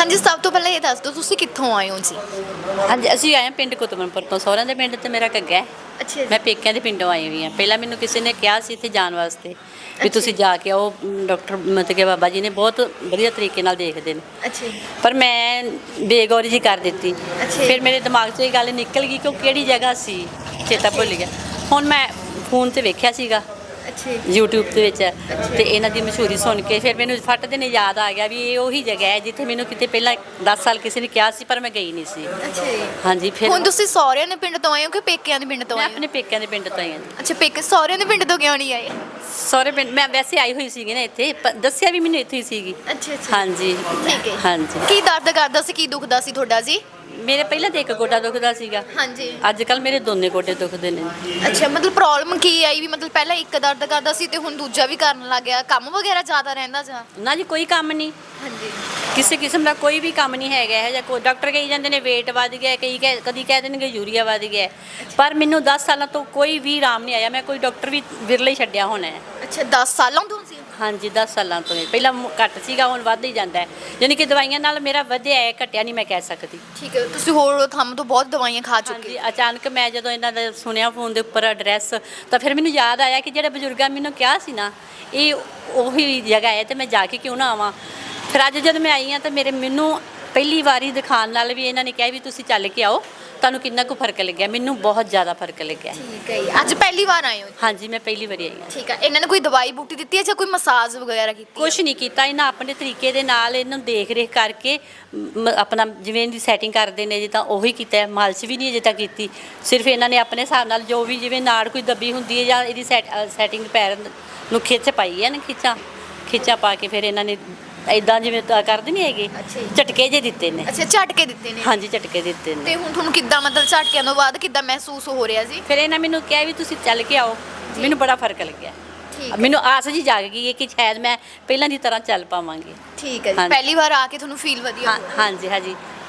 ਹਾਂਜੀ ਸਭ ਤੋਂ ਪਹਿਲਾਂ ਇਹ ਦੱਸ ਦਿਓ ਤੁਸੀਂ ਕਿੱਥੋਂ ਆਏ ਹੋ ਜੀ? ਹਾਂਜੀ ਅਸੀਂ ਆਏ ਹਾਂ ਪਿੰਡ ਕੁਤਮਨਪੁਰ ਤੋਂ। ਸਹੁਰਿਆਂ ਦੇ ਪਿੰਡ ਤੇ ਮੇਰਾ ਕੱਗਾ ਹੈ। ਅੱਛਾ ਮੈਂ ਪੇਕਿਆਂ ਦੇ ਪਿੰਡੋਂ ਆਈ ਹੋਈ ਹਾਂ। ਪਹਿਲਾਂ ਮੈਨੂੰ ਕਿਸੇ ਨੇ ਕਿਹਾ ਸੀ ਇੱਥੇ ਜਾਣ ਵਾਸਤੇ ਵੀ ਤੁਸੀਂ ਜਾ ਕੇ ਆਓ। ਡਾਕਟਰ ਮਤਲਬ ਕਿ ਬਾਬਾ ਜੀ ਨੇ ਬਹੁਤ ਵਧੀਆ ਤਰੀਕੇ ਨਾਲ ਦੇਖਦੇ ਨੇ। ਅੱਛਾ ਪਰ ਮੈਂ ਬੇਗੌਰੀ ਜੀ ਕਰ ਦਿੱਤੀ। ਫਿਰ ਮੇਰੇ ਦਿਮਾਗ 'ਚੋਂ ਇਹ ਗੱਲ ਨਿਕਲ ਗਈ ਕਿ ਉਹ ਕਿਹੜੀ ਜਗ੍ਹਾ ਸੀ ਚੇਤਾ ਭੁੱਲ ਗਿਆ। ਹੁਣ ਮੈਂ ਫੋਨ ਤੇ ਵੇਖਿਆ ਸੀਗਾ। ਅੱਛਾ YouTube ਦੇ ਵਿੱਚ। ਤੇ ਇਹਨਾਂ ਦੀ ਮਸ਼ਹੂਰੀ ਸੁਣ ਕੇ ਫਿਰ ਮੈਨੂੰ ਫੱਟ ਦੇ ਨੇ ਯਾਦ ਆ ਗਿਆ ਵੀ ਇਹ ਉਹੀ ਜਗ੍ਹਾ ਹੈ ਜਿੱਥੇ ਮੈਨੂੰ ਕਿਤੇ ਪਹਿਲਾਂ 10 ਸਾਲ ਕਿਸੇ ਨੇ ਕਿਹਾ ਸੀ ਪਰ ਮੈਂ ਗਈ ਨਹੀਂ ਸੀ। ਅੱਛਾ ਜੀ। ਹਾਂਜੀ ਫਿਰ ਹੁਣ ਤੁਸੀਂ ਸਹੁਰਿਆਂ ਦੇ ਪਿੰਡ ਤੋਂ ਆਏ ਹੋ ਕਿ ਪੇਕਿਆਂ ਦੇ ਪਿੰਡ ਤੋਂ ਮੈਂ ਆਏ ਹੋ? ਆਪਣੇ ਪੇਕਿਆਂ ਦੇ ਪਿੰਡ ਤੋਂ ਆਈ ਹਾਂ। ਅੱਛਾ ਪੇਕੇ ਸਹੁਰਿਆਂ ਦੇ ਪਿੰਡ ਤੋਂ ਕਿਉਂ ਨਹੀਂ ਆਏ? ਸਹੁਰੇ ਪਿੰਡ ਮੈਂ ਵੈਸੇ ਆਈ ਹੋਈ ਸੀਗੀ ਨਾ ਇੱਥੇ ਪ- ਦੱਸਿਆ ਵੀ ਮੈਨੂੰ ਇੱਥੇ ਹੀ ਸੀਗੀ। ਅੱਛਾ ਅੱਛਾ। ਹਾਂਜੀ। ਠੀਕ ਹੈ। ਹਾਂਜੀ। ਕੀ ਦਰਦ ਕਰਦਾ ਸੀ ਕੀ ਦੁਖਦਾ ਸੀ ਤੁਹਾਡਾ ਜੀ? ਮੇਰੇ ਪਹਿਲਾਂ ਤੇ ਇੱਕ ਗੋਡਾ ਦੁਖਦਾ ਸੀਗਾ। ਹਾਂਜੀ। ਅੱਜ ਕੱਲ ਮੇਰੇ ਦੋਨੇ ਗੋਡੇ ਦੁਖਦੇ ਨੇ। ਅੱਛਾ ਮਤਲਬ ਪ੍ਰੋਬਲਮ ਕੀ ਆਈ ਵੀ ਮਤਲਬ ਪਹਿਲਾਂ ਇੱਕ ਦਰਦ ਕਰਦਾ ਸੀ ਤੇ ਹੁਣ ਦੂਜਾ ਵੀ ਕਰਨ ਲੱਗ ਗਿਆ ਕੰਮ ਵਗੈਰਾ ਜ਼ਿਆਦਾ ਰਹਿੰਦਾ ਜਾਂ? ਨਾ ਜੀ ਕੋਈ ਕੰਮ ਨਹੀਂ। ਹਾਂਜੀ। ਕਿਸੇ ਕਿਸਮ ਦਾ ਕੋਈ ਵੀ ਕੰਮ ਨਹੀਂ ਹੈਗਾ ਇਹ ਜਾਂ ਕੋਈ ਡਾਕਟਰ ਕਹੀ ਜਾਂਦੇ ਨੇ weight ਵੱਧ ਗਿਆ ਕਈ ਕਹਿ- ਕਦੀ ਕਹਿ ਦੇਣਗੇ ਯੂਰੀਆ ਵੱਧ ਗਿਆ। ਪਰ ਮੈਨੂੰ 10 ਸਾਲਾਂ ਤੋਂ ਕੋਈ ਵੀ ਆਰਾਮ ਨਹੀਂ ਆਇਆ ਮੈਂ ਕੋਈ ਡਾਕਟਰ ਵੀ ਵਿਰਲੇ ਹੀ ਛੱਡਿਆ ਹੋਣਾ ਹੈ। ਅੱਛਾ 10 ਸਾਲਾਂ ਤੋਂ ਸੀ? ਹਾਂਜੀ 10 ਸਾਲਾਂ ਤੋਂ ਹੀ। ਪਹਿਲਾਂ ਮ- ਘੱਟ ਸੀਗਾ ਹੁਣ ਵੱਧ ਹੀ ਜਾਂਦਾ ਹੈ। ਯਾਨੀ ਕਿ ਦਵਾਈਆਂ ਨਾਲ ਮੇਰਾ ਵਧਿਆ ਹੈ ਘਟਿਆ ਨਹੀਂ ਮੈਂ ਕਹਿ ਸਕਦੀ। ਠੀਕ ਹੈ ਤੁਸੀਂ ਹੋਰ ਥੰਮ ਤੋਂ ਬਹੁਤ ਦਵਾਈਆਂ ਖਾ ਚੁੱਕੇ ਹਾਂਜੀ ਅਚਾਨਕ ਮੈਂ ਜਦੋਂ ਇਹਨਾਂ ਦਾ ਸੁਣਿਆ ਫੋਨ ਦੇ ਉੱਪਰ ਐਡਰੈਸ ਤਾਂ ਫਿਰ ਮੈਨੂੰ ਯਾਦ ਆਇਆ ਕਿ ਜਿਹੜੇ ਬਜ਼ੁਰਗਾਂ ਨੇ ਮੈਨੂੰ ਕਿਹਾ ਸੀ ਨਾ ਇਹ ਉਹੀ ਜਗ੍ਹਾ ਹੈ ਤੇ ਮੈਂ ਜਾ ਕੇ ਕਿਉਂ ਨਾ ਆਵਾਂ। ਫਿਰ ਅੱਜ ਜਦ ਮੈਂ ਆਈ ਹਾਂ ਤਾਂ ਮੇਰੇ ਮੈਨੂੰ ਪਹਿਲੀ ਵਾਰੀ ਦਿਖਾਉਣ ਨਾਲ ਵੀ ਇਹਨਾਂ ਨੇ ਕਿਹਾ ਵੀ ਤੁਸੀਂ ਚੱਲ ਕੇ ਆਓ ਤੁਹਾਨੂੰ ਕਿੰਨਾ ਕੁ ਫ਼ਰਕ ਲੱਗਿਆ? ਮੈਨੂੰ ਬਹੁਤ ਜ਼ਿਆਦਾ ਫ਼ਰਕ ਲੱਗਿਆ। ਠੀਕ ਹੈ ਜੀ। ਅੱਜ ਪਹਿਲੀ ਵਾਰ ਆਏ ਹੋ? ਹਾਂਜੀ ਮੈਂ ਪਹਿਲੀ ਵਾਰੀ ਆਈ ਹਾਂ। ਠੀਕ ਹੈ। ਇਹਨਾਂ ਨੇ ਕੋਈ ਦਵਾਈ ਬੂਟੀ ਦਿੱਤੀ ਹੈ ਜਾਂ ਕੋਈ ਮਸਾਜ ਵਗੈਰਾ ਕੀਤੀ ਹੈ? ਕੁਛ ਨਹੀਂ ਕੀਤਾ। ਇਹਨਾਂ ਆਪਣੇ ਤਰੀਕੇ ਦੇ ਨਾਲ ਇਹਨੂੰ ਦੇਖ ਰੇਖ ਕਰਕੇ ਮ- ਆਪਣਾ ਜਿਵੇਂ ਇਹਦੀ ਸੈਟਿੰਗ ਕਰਦੇ ਨੇ ਜਿੱਦਾਂ ਉਹੀ ਕੀਤਾ ਹੈ, ਮਾਲਿਸ਼ ਵੀ ਨਹੀਂ ਅਜੇ ਤੱਕ ਕੀਤੀ। ਸਿਰਫ ਇਹਨਾਂ ਨੇ ਆਪਣੇ ਹਿਸਾਬ ਨਾਲ ਜੋ ਵੀ ਜਿਵੇਂ ਨਾੜ ਕੋਈ ਦੱਬੀ ਹੁੰਦੀ ਹੈ ਜਾਂ ਇਹਦੀ ਸੈਟਿੰਗ ਪੈਰ ਨੂੰ ਖਿੱਚ ਪਾਈ ਹੈ ਨਾ ਖਿੱਚਾਂ? ਖਿੱਚਾਂ ਪਾ ਕੇ ਫਿਰ ਇਹਨਾਂ ਨੇ ਇਦਾਂ ਜਿਵੇਂ ਤਾਂ ਕਰਦੇ ਨਹੀਂ ਹੈਗੇ ਅੱਛਾ ਜੀ। ਝਟਕੇ ਜੇ ਦਿੱਤੇ ਨੇ। ਅੱਛਾ ਝਟਕੇ ਦਿੱਤੇ ਨੇ। ਹਾਂਜੀ ਝਟਕੇ ਦਿੱਤੇ ਨੇ। ਤੇ ਹੁਣ ਤੁਹਾਨੂੰ ਕਿੱਦਾਂ ਮਤਲਬ ਝਟਕਿਆਂ ਤੋਂ ਬਾਅਦ ਕਿੱਦਾਂ ਮਹਿਸੂਸ ਹੋ ਰਿਹਾ ਜੀ? ਫਿਰ ਇਹਨਾਂ ਮੈਨੂੰ ਕਿਹਾ ਵੀ ਤੁਸੀਂ ਚੱਲ ਕੇ ਆਓ। ਮੈਨੂੰ ਬੜਾ ਫ਼ਰਕ ਲੱਗਿਆ। ਠੀਕ ਹੈ। ਮੈਨੂੰ ਆਸ ਜੀ ਜਾਗ ਗਈ ਹੈ ਕਿ ਸ਼ਾਇਦ ਮੈਂ ਪਹਿਲਾਂ ਦੀ ਤਰ੍ਹਾਂ ਚੱਲ ਪਾਵਾਂਗੀ। ਠੀਕ ਹੈ ਜੀ। ਹਾਂਜੀ। ਪਹਿਲੀ ਵਾਰ ਆ ਕੇ ਤੁਹਾਨੂੰ ਫੀਲ ਵਧੀਆ ਹਾਂ ਹਾਂਜੀ ਹਾਂਜੀ।